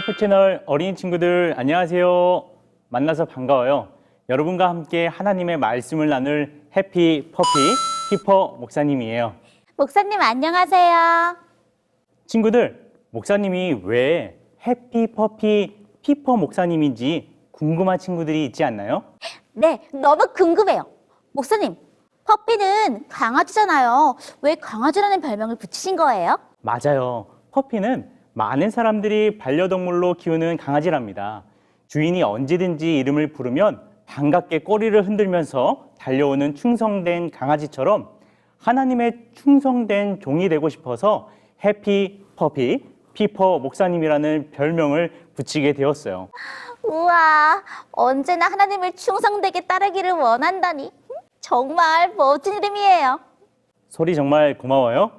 호프 채널 어린이 친구들 안녕하세요. 만나서 반가워요. 여러분과 함께 하나님의 말씀을 나눌 해피 퍼피 피퍼 목사님이에요. 목사님 안녕하세요. 친구들, 목사님이 왜 해피 퍼피 피퍼 목사님인지 궁금한 친구들이 있지 않나요? 네, 너무 궁금해요. 목사님, 퍼피는 강아지잖아요. 왜 강아지라는 별명을 붙이신 거예요? 맞아요. 퍼피는 많은 사람들이 반려동물로 키우는 강아지랍니다. 주인이 언제든지 이름을 부르면 반갑게 꼬리를 흔들면서 달려오는 충성된 강아지처럼 하나님의 충성된 종이 되고 싶어서 해피 퍼피 피퍼 목사님이라는 별명을 붙이게 되었어요. 우와, 언제나 하나님을 충성되게 따르기를 원한다니. 정말 멋진 이름이에요. 소리 정말 고마워요.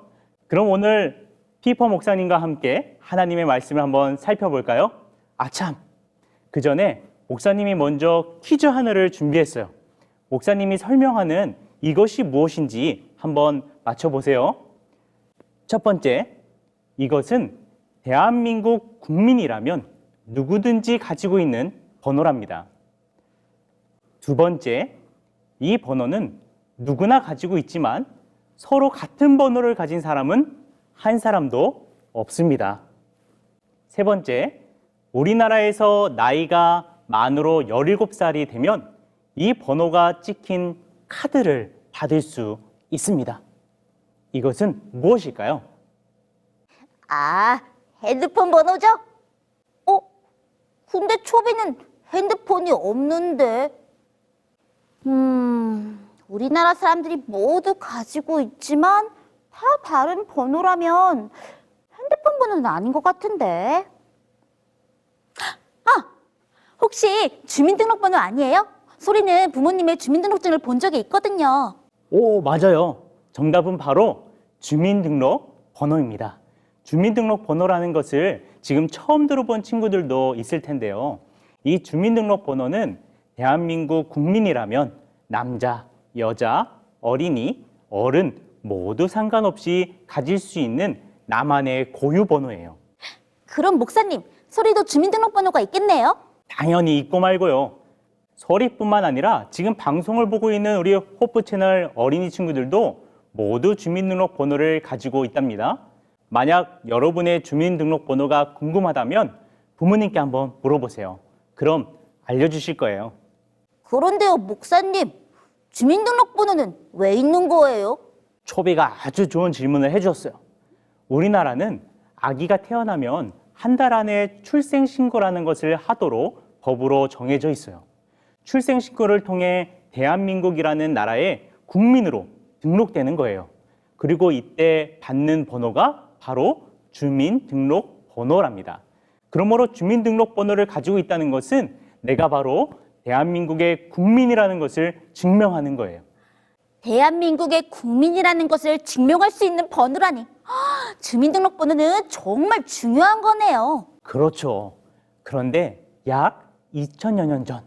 그럼 오늘 피퍼 목사님과 함께 하나님의 말씀을 한번 살펴볼까요? 아참, 그 전에 목사님이 먼저 퀴즈 하나를 준비했어요. 목사님이 설명하는 이것이 무엇인지 한번 맞춰보세요. 첫 번째, 이것은 대한민국 국민이라면 누구든지 가지고 있는 번호랍니다. 두 번째, 이 번호는 누구나 가지고 있지만 서로 같은 번호를 가진 사람은 한 사람도 없습니다. 세 번째, 우리나라에서 나이가 만으로 17살이 되면 이 번호가 찍힌 카드를 받을 수 있습니다. 이것은 무엇일까요? 아, 핸드폰 번호죠? 어? 근데 초비는 핸드폰이 없는데. 음, 우리나라 사람들이 모두 가지고 있지만 다 다른 번호라면 번호는 아닌 것 같은데. 아, 혹시 주민등록번호 아니에요? 소리는 부모님의 주민등록증을 본 적이 있거든요. 오, 맞아요. 정답은 바로 주민등록 번호입니다. 주민등록 번호라는 것을 지금 처음 들어본 친구들도 있을 텐데요. 이 주민등록 번호는 대한민국 국민이라면 남자, 여자, 어린이, 어른 모두 상관없이 가질 수 있는 나만의 고유 번호예요. 그럼 목사님, 소리도 주민등록번호가 있겠네요? 당연히 있고 말고요. 서리뿐만 아니라 지금 방송을 보고 있는 우리 호프 채널 어린이 친구들도 모두 주민등록 번호를 가지고 있답니다. 만약 여러분의 주민등록 번호가 궁금하다면 부모님께 한번 물어보세요. 그럼 알려주실 거예요. 그런데요, 목사님, 주민등록번호는 왜 있는 거예요? 초비가 아주 좋은 질문을 해주셨어요. 우리나라는 아기가 태어나면 한 달 안에 출생신고라는 것을 하도록 법으로 정해져 있어요. 출생신고를 통해 대한민국이라는 나라의 국민으로 등록되는 거예요. 그리고 이때 받는 번호가 바로 주민등록번호랍니다. 그러므로 주민등록번호를 가지고 있다는 것은 내가 바로 대한민국의 국민이라는 것을 증명하는 거예요. 대한민국의 국민이라는 것을 증명할 수 있는 번호라니. 헉, 주민등록번호는 정말 중요한 거네요. 그렇죠. 그런데 약 2000여 년 전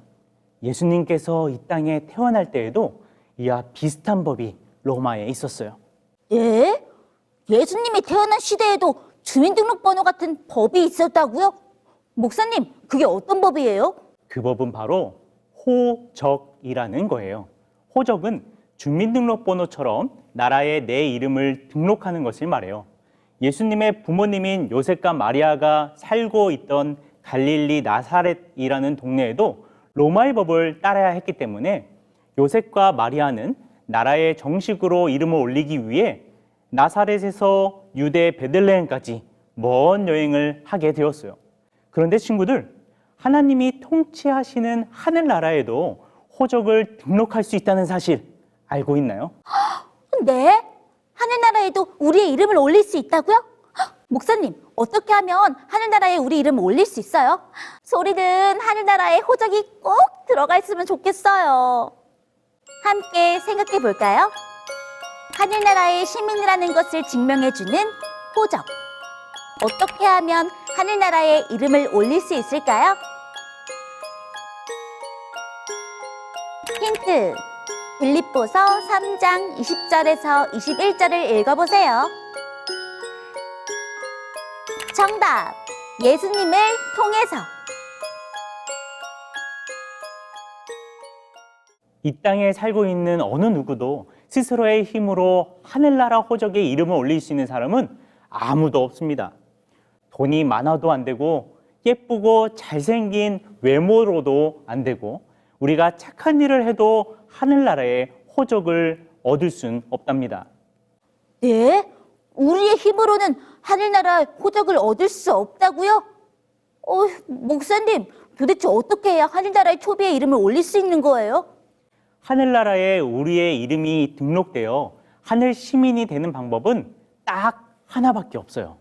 예수님께서 이 땅에 태어날 때에도 이와 비슷한 법이 로마에 있었어요. 예? 예수님이 태어난 시대에도 주민등록번호 같은 법이 있었다고요? 목사님, 그게 어떤 법이에요? 그 법은 바로 호적이라는 거예요. 호적은 주민등록번호처럼 나라에 내 이름을 등록하는 것을 말해요. 예수님의 부모님인 요셉과 마리아가 살고 있던 갈릴리 나사렛이라는 동네에도 로마의 법을 따라야 했기 때문에 요셉과 마리아는 나라에 정식으로 이름을 올리기 위해 나사렛에서 유대 베들레헴까지 먼 여행을 하게 되었어요. 그런데 친구들, 하나님이 통치하시는 하늘나라에도 호적을 등록할 수 있다는 사실 알고 있나요? 네? 하늘나라에도 우리의 이름을 올릴 수 있다고요? 헉, 목사님, 어떻게 하면 하늘나라에 우리 이름을 올릴 수 있어요? 소리는 하늘나라에 호적이 꼭 들어가 있으면 좋겠어요. 함께 생각해 볼까요? 하늘나라의 시민이라는 것을 증명해주는 호적. 어떻게 하면 하늘나라에 이름을 올릴 수 있을까요? 힌트. 빌립보서 3장 20절에서 21절을 읽어보세요. 정답! 예수님을 통해서 이 땅에 살고 있는 어느 누구도 스스로의 힘으로 하늘나라 호적의 이름을 올릴 수 있는 사람은 아무도 없습니다. 돈이 많아도 안 되고 예쁘고 잘생긴 외모로도 안 되고 우리가 착한 일을 해도 하늘나라의 호적을 얻을 순 없답니다. 네? 우리의 힘으로는 하늘나라 호적을 얻을 수 없다고요? 어, 목사님, 도대체 어떻게 해야 하늘나라의 초비의 이름을 올릴 수 있는 거예요? 하늘나라에 우리의 이름이 등록되어 하늘 시민이 되는 방법은 딱 하나밖에 없어요.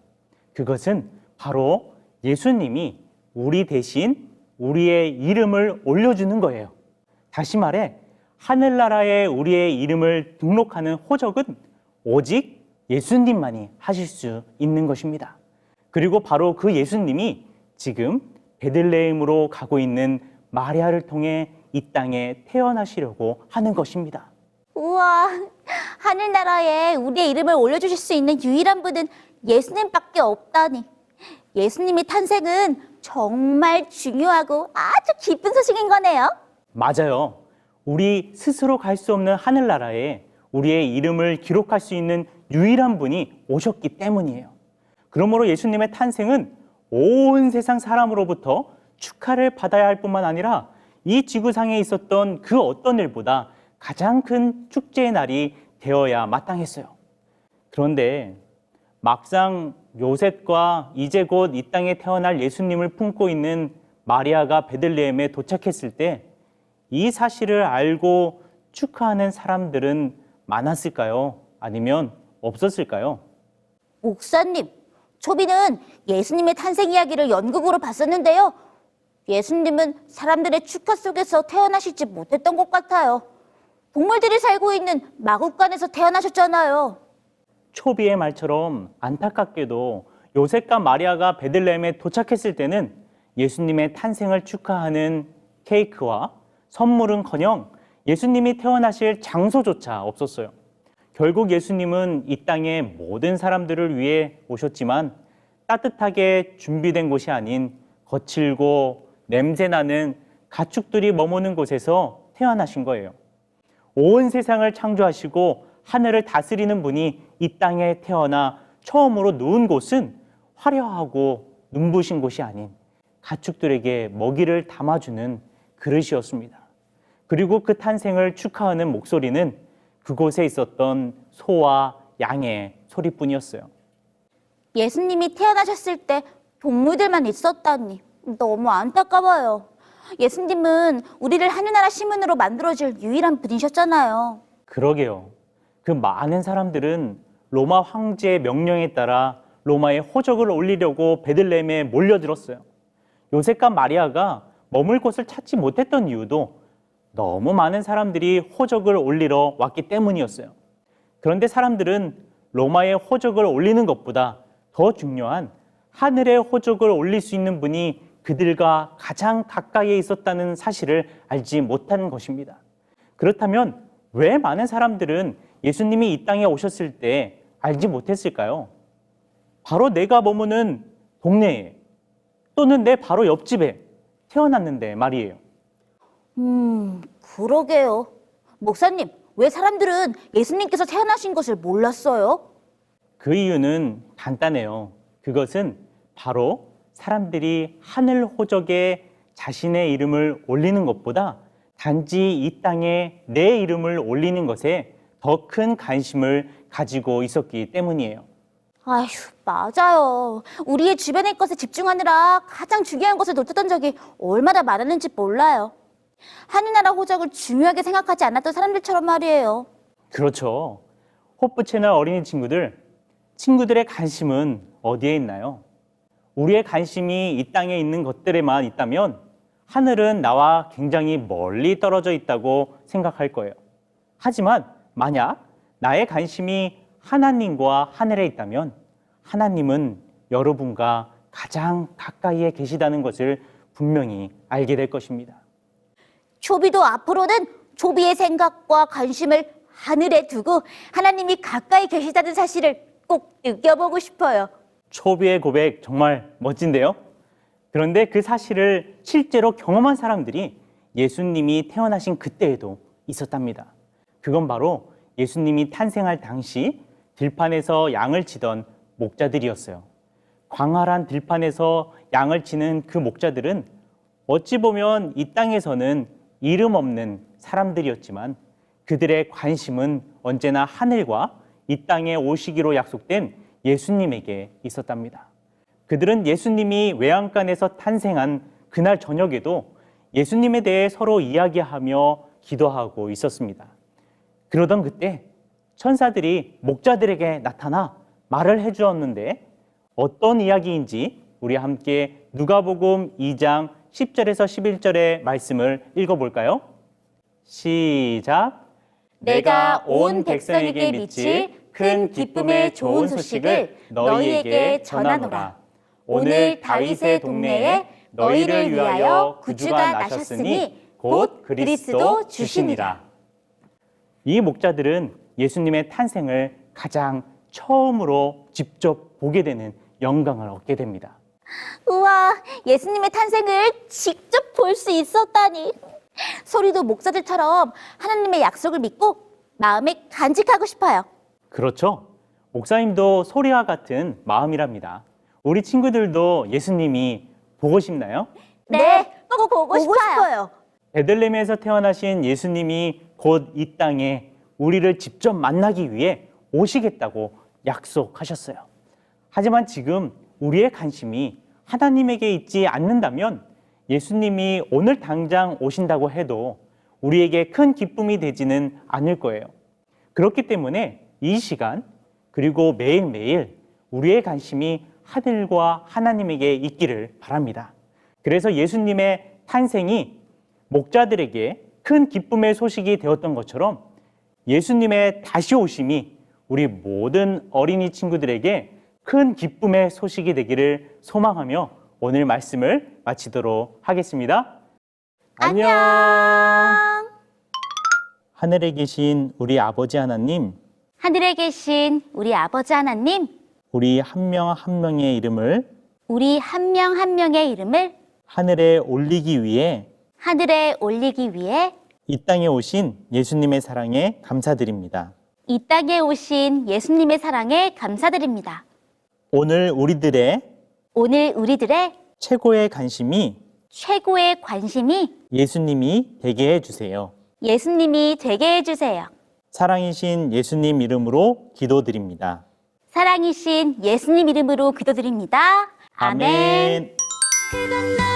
그것은 바로 예수님이 우리 대신 우리의 이름을 올려주는 거예요. 다시 말해, 하늘나라에 우리의 이름을 등록하는 호적은 오직 예수님만이 하실 수 있는 것입니다. 그리고 바로 그 예수님이 지금 베들레헴으로 가고 있는 마리아를 통해 이 땅에 태어나시려고 하는 것입니다. 우와, 하늘나라에 우리의 이름을 올려주실 수 있는 유일한 분은 예수님밖에 없다니. 예수님의 탄생은 정말 중요하고 아주 기쁜 소식인 거네요. 맞아요. 우리 스스로 갈 수 없는 하늘나라에 우리의 이름을 기록할 수 있는 유일한 분이 오셨기 때문이에요. 그러므로 예수님의 탄생은 온 세상 사람으로부터 축하를 받아야 할 뿐만 아니라 이 지구상에 있었던 그 어떤 일보다 가장 큰 축제의 날이 되어야 마땅했어요. 그런데 막상 요셉과 이제 곧 이 땅에 태어날 예수님을 품고 있는 마리아가 베들레헴에 도착했을 때 이 사실을 알고 축하하는 사람들은 많았을까요? 아니면 없었을까요? 목사님, 초비는 예수님의 탄생 이야기를 연극으로 봤었는데요. 예수님은 사람들의 축하 속에서 태어나시지 못했던 것 같아요. 동물들이 살고 있는 마국간에서 태어나셨잖아요. 초비의 말처럼 안타깝게도 요셉과 마리아가 베들레헴에 도착했을 때는 예수님의 탄생을 축하하는 케이크와 선물은커녕 예수님이 태어나실 장소조차 없었어요. 결국 예수님은 이 땅의 모든 사람들을 위해 오셨지만 따뜻하게 준비된 곳이 아닌 거칠고 냄새나는 가축들이 머무는 곳에서 태어나신 거예요. 온 세상을 창조하시고 하늘을 다스리는 분이 이 땅에 태어나 처음으로 누운 곳은 화려하고 눈부신 곳이 아닌 가축들에게 먹이를 담아주는 그릇이었습니다. 그리고 그 탄생을 축하하는 목소리는 그곳에 있었던 소와 양의 소리뿐이었어요. 예수님이 태어나셨을 때 동물들만 있었다니 너무 안타까워요. 예수님은 우리를 하늘나라 시민으로 만들어줄 유일한 분이셨잖아요. 그러게요. 그 많은 사람들은 로마 황제의 명령에 따라 로마에 호적을 올리려고 베들레헴에 몰려들었어요. 요셉과 마리아가 머물 곳을 찾지 못했던 이유도 너무 많은 사람들이 호적을 올리러 왔기 때문이었어요. 그런데 사람들은 로마의 호적을 올리는 것보다 더 중요한 하늘의 호적을 올릴 수 있는 분이 그들과 가장 가까이에 있었다는 사실을 알지 못하는 것입니다. 그렇다면 왜 많은 사람들은 예수님이 이 땅에 오셨을 때 알지 못했을까요? 바로 내가 머무는 동네에 또는 내 바로 옆집에 태어났는데 말이에요. 음, 그러게요. 목사님, 왜 사람들은 예수님께서 태어나신 것을 몰랐어요? 그 이유는 간단해요. 그것은 바로 사람들이 하늘 호적에 자신의 이름을 올리는 것보다 단지 이 땅에 내 이름을 올리는 것에 더 큰 관심을 가지고 있었기 때문이에요. 아휴, 맞아요. 우리의 주변의 것에 집중하느라 가장 중요한 것을 놓쳤던 적이 얼마나 많았는지 몰라요. 하늘나라 호적을 중요하게 생각하지 않았던 사람들처럼 말이에요. 그렇죠. 호프 채널 어린이 친구들, 친구들의 관심은 어디에 있나요? 우리의 관심이 이 땅에 있는 것들에만 있다면 하늘은 나와 굉장히 멀리 떨어져 있다고 생각할 거예요. 하지만 만약 나의 관심이 하나님과 하늘에 있다면 하나님은 여러분과 가장 가까이에 계시다는 것을 분명히 알게 될 것입니다. 초비도 앞으로는 초비의 생각과 관심을 하늘에 두고 하나님이 가까이 계시다는 사실을 꼭 느껴보고 싶어요. 초비의 고백 정말 멋진데요? 그런데 그 사실을 실제로 경험한 사람들이 예수님이 태어나신 그때에도 있었답니다. 그건 바로 예수님이 탄생할 당시 들판에서 양을 치던 목자들이었어요. 광활한 들판에서 양을 치는 그 목자들은 어찌 보면 이 땅에서는 이름 없는 사람들이었지만 그들의 관심은 언제나 하늘과 이 땅에 오시기로 약속된 예수님에게 있었답니다. 그들은 예수님이 외양간에서 탄생한 그날 저녁에도 예수님에 대해 서로 이야기하며 기도하고 있었습니다. 그러던 그때 천사들이 목자들에게 나타나 말을 해 주었는데 어떤 이야기인지 우리 함께 누가복음 2장 10절에서 11절의 말씀을 읽어 볼까요? 시작. 내가 온 백성에게 미칠 큰 기쁨의 좋은 소식을 너희에게 전하노라. 오늘 다윗의 동네에 너희를 위하여 구주가 나셨으니 곧 그리스도 주시니라. 이 목자들은 예수님의 탄생을 가장 처음으로 직접 보게 되는 영광을 얻게 됩니다. 우와, 예수님의 탄생을 직접 볼 수 있었다니. 소리도 목사들처럼 하나님의 약속을 믿고 마음에 간직하고 싶어요. 그렇죠. 목사님도 소리와 같은 마음이랍니다. 우리 친구들도 예수님이 보고 싶나요? 네, 꼭 보고, 싶어요. 베들레헴에서 태어나신 예수님이 곧 이 땅에 우리를 직접 만나기 위해 오시겠다고 약속하셨어요. 하지만 지금 우리의 관심이 하나님에게 있지 않는다면 예수님이 오늘 당장 오신다고 해도 우리에게 큰 기쁨이 되지는 않을 거예요. 그렇기 때문에 이 시간 그리고 매일매일 우리의 관심이 하늘과 하나님에게 있기를 바랍니다. 그래서 예수님의 탄생이 목자들에게 큰 기쁨의 소식이 되었던 것처럼 예수님의 다시 오심이 우리 모든 어린이 친구들에게 큰 기쁨의 소식이 되기를 소망하며 오늘 말씀을 마치도록 하겠습니다. 안녕. 하늘에 계신 우리 아버지 하나님, 하늘에 계신 우리 아버지 하나님, 우리 한 명 한 명의 이름을 우리 한 명 한 명의 이름을 하늘에 올리기 위해 하늘에 올리기 위해 이 땅에 오신 예수님의 사랑에 감사드립니다. 이 땅에 오신 예수님의 사랑에 감사드립니다. 오늘 우리들의 오늘 우리들의 최고의 관심이 최고의 관심이 예수님이 되게 해주세요. 예수님이 되게 해주세요. 사랑이신 예수님 이름으로 기도드립니다. 사랑이신 예수님 이름으로 기도드립니다. 아멘. 아멘.